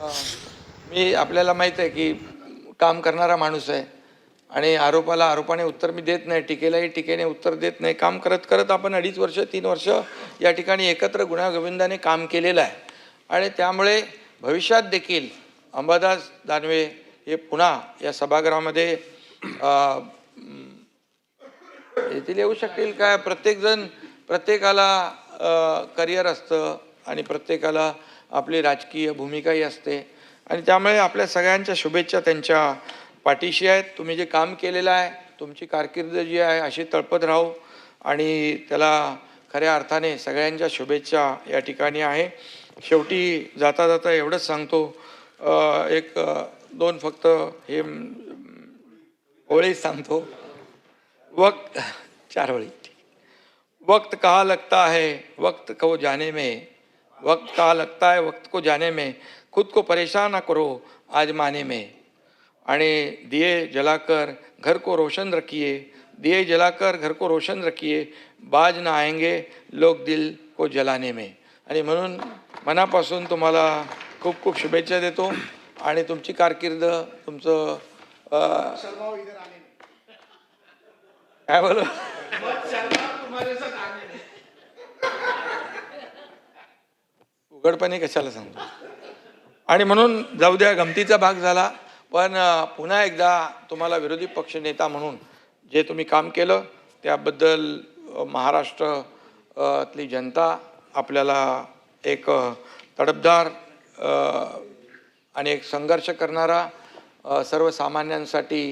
मी आपल्याला माहीत आहे की काम करणारा माणूस आहे आणि आरोपाला आरोपाने उत्तर मी देत नाही टीकेलाही टीकेने उत्तर देत नाही. काम करत करत आपण अडीच वर्ष तीन वर्ष या ठिकाणी एकत्र गुण्यागोविंदाने काम केलेलं आहे. आणि त्यामुळे भविष्यात देखील अंबादास दानवे हे पुन्हा या सभागृहामध्ये येथील येऊ शकतील काय प्रत्येकजण प्रत्येकाला करिअर असतं आणि प्रत्येकाला आपली राजकीय भूमिकाही असते. आणि त्यामुळे आपल्या सगळ्यांच्या शुभेच्छा त्यांच्या पाठीशी आहेत. तुम्ही जे काम केलेलं आहे तुमची कारकीर्द जी आहे अशी तळपत राहू. आणि त्याला खऱ्या अर्थाने सगळ्यांच्या शुभेच्छा या ठिकाणी आहे. शेवटी जाता जाता एवढंच सांगतो. एक दोन फक्त हे ओळी सांगतो. वक्त चार ओळी. वक्त कहा लगता है? वक्त को जाने में. वक्त कहाँ लगता है वक्त को जाने में? खुद को परेशान ना करो आजमाने में। आणि दिए जलाकर घर को रोशन रखिए दिए जलाकर घर को रोशन रखिए बाज ना आएंगे लोग दिल को जलाने में। आणि म्हणून मनापासून तुम्हाला खूप खूप शुभेच्छा देतो आणि तुमची कारकीर्द तुमचं काय बोलू? उघडपणे कशाला सांगतो आणि म्हणून जाऊ द्या गमतीचा भाग झाला. पण पुन्हा एकदा तुम्हाला विरोधी पक्ष नेता म्हणून जे तुम्ही काम केलं त्याबद्दल महाराष्ट्रातली महाराष्ट्र जनता आपल्याला एक तडपदार आणि एक संघर्ष करणारा सर्वसामान्यांसाठी